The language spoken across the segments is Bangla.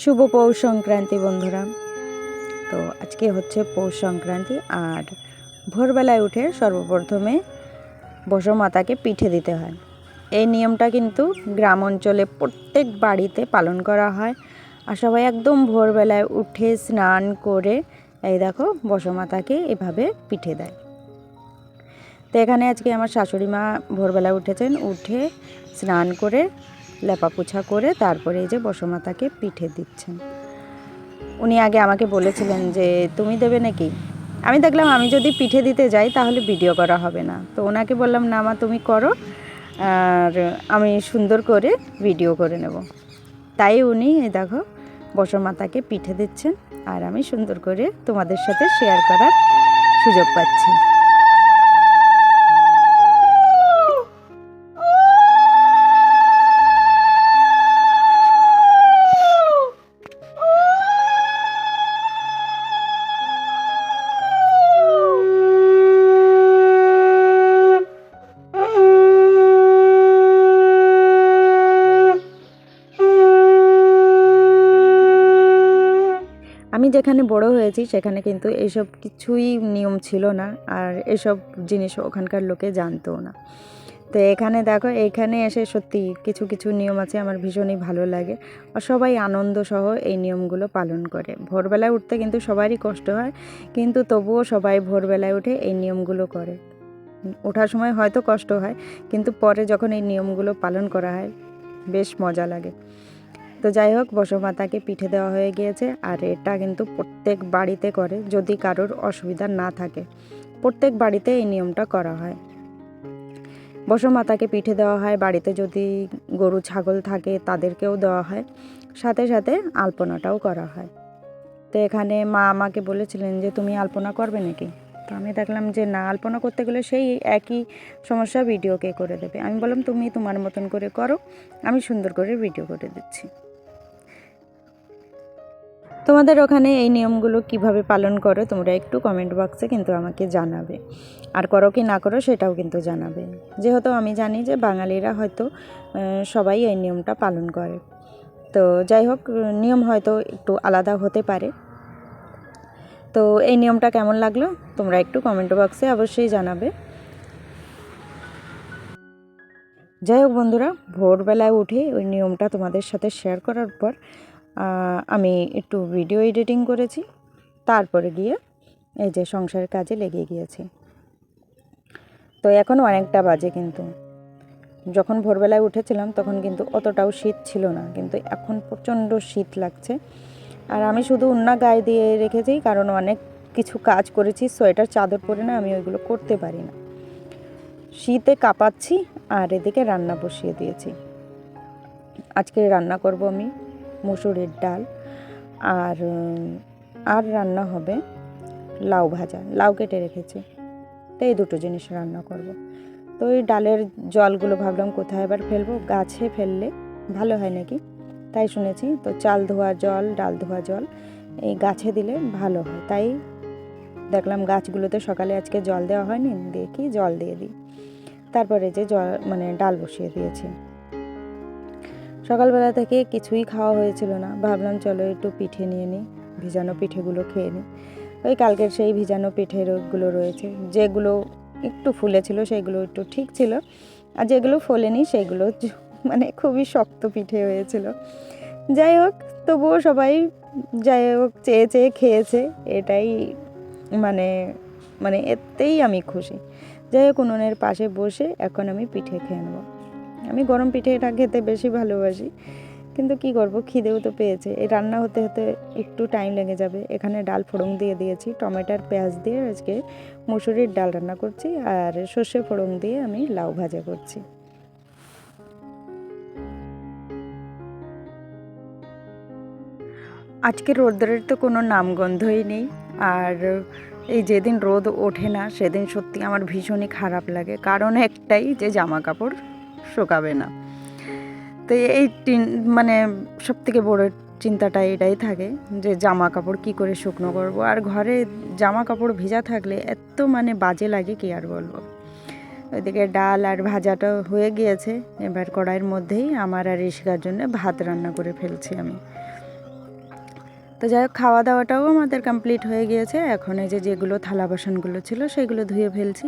শুভ পৌষ সংক্রান্তি, বন্ধুরা। তো আজকে হচ্ছে পৌষ সংক্রান্তি, আর ভোরবেলায় উঠে সর্বপ্রথমে বসমাতাকে পিঠে দিতে হয়। এই নিয়মটা কিন্তু গ্রাম অঞ্চলে প্রত্যেক বাড়িতে পালন করা হয়। আর সবাই একদম ভোরবেলায় উঠে স্নান করে এই দেখো বসমাতাকে এভাবে পিঠে দেয়। তো এখানে আজকে আমার শাশুড়ি মা ভোরবেলা উঠেছেন, উঠে স্নান করে লেপাপোছা করে তারপরে এই যে বসমাতাকে পিঠে দিচ্ছেন। উনি আগে আমাকে বলেছিলেন যে, তুমি দেবে নাকি? আমি দেখলাম আমি যদি পিঠে দিতে যাই তাহলে ভিডিও করা হবে না। তো ওনাকে বললাম, না মা, তুমি করো। আর আমি সুন্দর করে ভিডিও করে নেব। তাই উনি দেখো, বসমাতাকে পিঠে দিচ্ছেন। আর আমি সুন্দর করে তোমাদের সাথে শেয়ার করার সুযোগ পাচ্ছি। আমি যেখানে বড় হয়েছি, সেখানে কিন্তু এসব কিছুই নিয়ম ছিল না আর এসব জিনিস ওখানকার লোকে জানতো না। তো এখানে দেখো, এখানে এসে সত্যি কিছু কিছু নিয়ম আছে আমার ভীষণই ভালো লাগে। আর সবাই আনন্দ সহ এই নিয়মগুলো পালন করে। ভোরবেলায় উঠতে কিন্তু সবারই কষ্ট হয়, কিন্তু তবুও সবাই ভোরবেলায় উঠে এই নিয়মগুলো করে। ওঠার সময় হয়তো কষ্ট হয়, কিন্তু পরে যখন এই নিয়মগুলো পালন করা হয়, বেশ মজা লাগে। তো যাই হোক, বসমাতাকে পিঠে দেওয়া হয়ে গিয়েছে আর এটা কিন্তু প্রত্যেক বাড়িতে করে যদি কারোর অসুবিধা না থাকে। প্রত্যেক বাড়িতে এই নিয়মটা করা হয়। বসমাতাকে পিঠে দেওয়া হয়, বাড়িতে যদি গরু, ছাগল থাকে তাদেরকেও দেওয়া হয়। সাথে সাথে আলপনাটাও করা হয়। তো এখানে মা আমাকে বলেছিলেন যে, তুমি আলপনা করবে নাকি? তো আমি দেখলাম যে না আলপনা করতে গেলে সেই একই সমস্যা ভিডিও কে করে দেবে। আমি বললাম, তুমি তোমার মতন করে করো, আমি সুন্দর করে ভিডিও করে দিচ্ছি। তোমাদের ওখানে এই নিয়মগুলো কীভাবে পালন করো, তোমরা একটু কমেন্ট বক্সে কিন্তু আমাকে জানাবে। আর করো কি না করো, সেটাও কিন্তু জানাবে। যেহেতু আমি জানি যে বাঙালিরা হয়তো সবাই এই নিয়মটা পালন করে। তো যাই হোক, নিয়ম হয়তো একটু আলাদা হতে পারে। তো এই নিয়মটা কেমন লাগল? তোমরা একটু কমেন্ট বক্সে অবশ্যই জানাবে। যাই হোক বন্ধুরা, ভোরবেলায় উঠে ওই নিয়মটা তোমাদের সাথে শেয়ার করার পর আমি একটু ভিডিও এডিটিং করেছি। তারপরে গিয়ে এই যে সংসারের কাজে লেগে গিয়েছি। তো এখন অনেকটা বাজে কিন্তু। যখন ভোরবেলায় উঠেছিলাম তখন কিন্তু অতটাও শীত ছিল না, কিন্তু এখন প্রচণ্ড শীত লাগছে। আর আমি শুধু উন্না গায়ে দিয়ে রেখেছি, কারণ অনেক কিছু কাজ করেছি, সোয়েটার, চাদর পরে না আমি ওইগুলো করতে পারি না। শীতে কাঁপাচ্ছি আর এদিকে রান্না বসিয়ে দিয়েছি। আজকে রান্না করব আমি মুসুরের ডাল আর আর রান্না হবে লাউ ভাজা। লাউ কেটে রেখেছি, তো এই দুটো জিনিস রান্না করব। তো এই ডালের জলগুলো ভাবলাম কোথায় এবার ফেলব? গাছে ফেললে ভালো হয় নাকি? তাই শুনেছি, তো চাল ধোয়া জল, ডাল ধোয়া জল, এই গাছে দিলে ভালো হয়। তাই দেখলাম গাছগুলোতে সকালে আজকে জল দেওয়া হয়নি দেখি জল দিয়ে দিই। তারপরে যে জল মানে ডাল বসিয়ে দিয়েছি। সকালবেলা থেকে কিছুই খাওয়া হয়েছিল না। ভাবলাম চলো একটু পিঠে নিয়ে নিই, ভিজানো পিঠেগুলো খেয়ে নিই। ওই কালকের সেই ভিজানো পিঠেগুলো রয়েছে, যেগুলো একটু ফুলেছিল সেগুলো একটু ঠিক ছিল। আর যেগুলো ফোলেনি সেগুলো মানে খুবই শক্ত পিঠে হয়েছিল। যাই হোক, তবুও সবাই যাই হোক, চেয়ে চেয়ে খেয়েছে, এটাই মানে মানে এতেই আমি খুশি। যাই হোক, উনুনের পাশে বসে এখন আমি পিঠে খেয়ে নেব। আমি গরম পিঠেটা খেতে বেশি ভালোবাসি, কিন্তু কি করব, খিদেও তো পেয়েছে। এই রান্না হতে হতে একটু টাইম লেগে যাবে। এখানে ডাল ফোড়ন দিয়ে দিয়েছি, টমেটোর পেঁয়াজ দিয়ে আজকে মুসুরির ডাল রান্না করছি, আর সর্ষে ফোড়ন দিয়ে আমি লাউ ভাজা করছি। আজকে রোদ্রের তো কোনো নামগন্ধই নেই। আর এই যেদিন রোদ ওঠে না, সেদিন সত্যি আমার ভীষণই খারাপ লাগে। কারণ একটাই যে জামা কাপড় শুকাবে না। তো এই মানে সব থেকে বড় চিন্তাটা এটাই থাকে যে জামা কাপড় কি করে শুকনো করব। আর ঘরে জামা কাপড় ভেজা থাকলে এত মানে বাজে লাগে, কি আর বলব? ওইদিকে ডাল আর ভাজাটা হয়ে গিয়েছে। এবার কড়াইয়ের মধ্যেই আমার আর ঋষিকার জন্য ভাত রান্না করে ফেলছি আমি। তো যাই হোক খাওয়া দাওয়াটাও আমাদের কমপ্লিট হয়ে গিয়েছে। এখন এই যে যেগুলো থালা বাসনগুলো ছিল, সেগুলো ধুয়ে ফেলছি।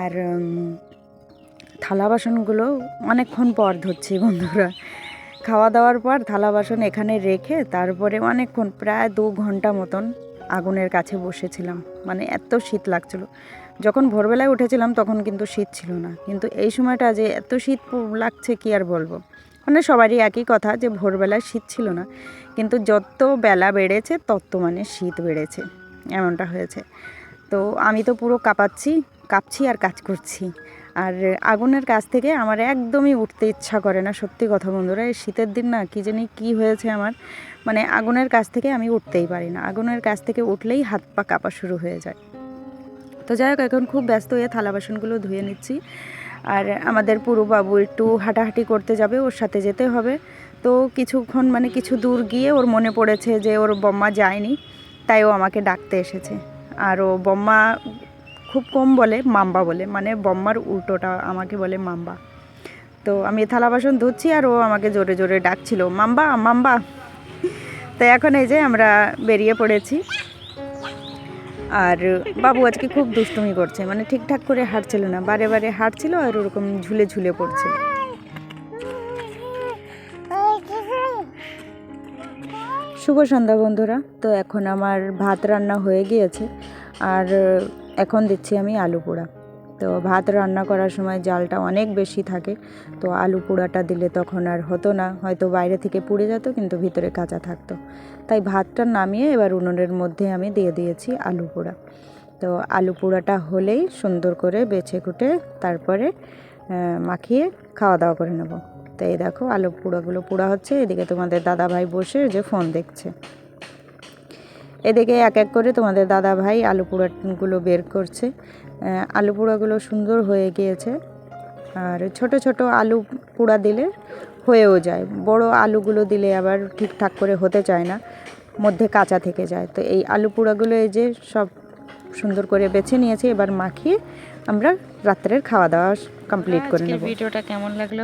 আর থালা বাসনগুলো অনেকক্ষণ পর ধুচ্ছি বন্ধুরা। খাওয়া দাওয়ার পর থালা বাসন এখানে রেখে তারপরে অনেকক্ষণ, প্রায় দু ঘণ্টা মতন আগুনের কাছে বসেছিলাম। মানে এত শীত লাগছিল। যখন ভোরবেলায় উঠেছিলাম তখন কিন্তু শীত ছিল না। কিন্তু এই সময়টা যে এত শীত লাগছে কি আর বলব? মানে সবারই একই কথা যে ভোরবেলায় শীত ছিল না। কিন্তু যত বেলা বেড়েছে, তত মানে শীত বেড়েছে। এমনটা হয়েছে। তো আমি তো পুরো কাঁপাচ্ছি, কাঁপছি আর কাজ করছি। আর আগুনের কাছ থেকে আমার একদমই উঠতে ইচ্ছা করে না। সত্যি কথা বন্ধুরা, এই শীতের দিন না কী জানি কী হয়েছে আমার। মানে আগুনের কাছ থেকে আমি উঠতেই পারি না। আগুনের কাছ থেকে উঠলেই হাত পা কাঁপা শুরু হয়ে যায়। তো যাই হোক, এখন খুব ব্যস্ত হয়ে থালা বাসনগুলো ধুয়ে নিচ্ছি। আর আমাদের পুরো বাবু একটু হাঁটাহাঁটি করতে যাবে, ওর সাথে যেতে হবে। তো কিছুক্ষণ মানে কিছু দূর গিয়ে ওর মনে পড়েছে যে ওর বম্মা যায়নি, তাই ও আমাকে ডাকতে এসেছে। আর ও বম্মা খুব কম বলে, মাম্বা বলে মানে বম্মার উল্টোটা আমাকে বলে মাম্বা। তো আমি থালা বাসন ধুচ্ছি আর ও আমাকে জোরে জোরে ডাকছিল, মাম্বা মাম্বা। তো এখন এই যে আমরা বেরিয়ে পড়েছি। আর বাবু আজকে খুব দুষ্টুমি করছে মানে ঠিকঠাক করে হাঁটছিল না, বারে বারে হাঁটছিল আর ওরকম ঝুলে ঝুলে পড়ছে। শুভ সন্ধ্যা বন্ধুরা, তো এখন আমার ভাত রান্না হয়ে গিয়েছে, আর এখন দিচ্ছি আমি আলু পোড়া। তো ভাত রান্না করার সময় জালটা অনেক বেশি থাকে, তো আলু পোড়াটা দিলে তখন আর হতো না। হয়তো বাইরে থেকে পুড়ে যেত, কিন্তু ভিতরে কাঁচা থাকতো। তাই ভাতটা নামিয়ে এবার উনুনের মধ্যে আমি দিয়ে দিয়েছি আলু পোড়া। তো আলু পোড়াটা হলেই সুন্দর করে বেছে কুটে তারপরে মাখিয়ে খাওয়া দাওয়া করে নেব। তো এই দেখো আলু পোড়াগুলো পোড়া হচ্ছে। এদিকে তোমাদের দাদা ভাই বসে যে ফোন দেখছে। এদিকে এক এক করে তোমাদের দাদা ভাই আলু পোড়াগুলো বের করছে। আলু পোড়াগুলো সুন্দর হয়ে গিয়েছে। আর ছোট ছোট আলু পোড়া দিলে হয়েও যায়। বড় আলুগুলো দিলে আবার ঠিকঠাক করে হতে চায় না মধ্যে কাঁচা থেকে যায়। তো এই আলু পোড়াগুলো এই যে সব সুন্দর করে বেছে নিয়েছি এবার মাখিয়ে আমরা রাত্রের খাওয়া দাওয়া কমপ্লিট করে নেব। ভিডিওটা কেমন লাগল?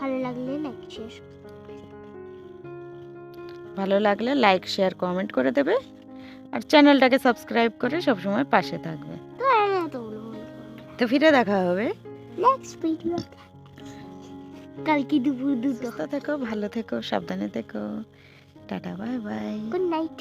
ভালো লাগলে লাইক শেয়ার ভালো লাগলে লাইক শেয়ার কমেন্ট করে দেবে। আর চ্যানেলটাকে সাবস্ক্রাইব করে সব সময় পাশে থাকবে। তো ফিরে দেখা হবে। নেক্সট ভিডিও কালকে দুপুর দুটো। থেকো ভালো থেকো সাবধানে থেকো। Tata bye bye. Good night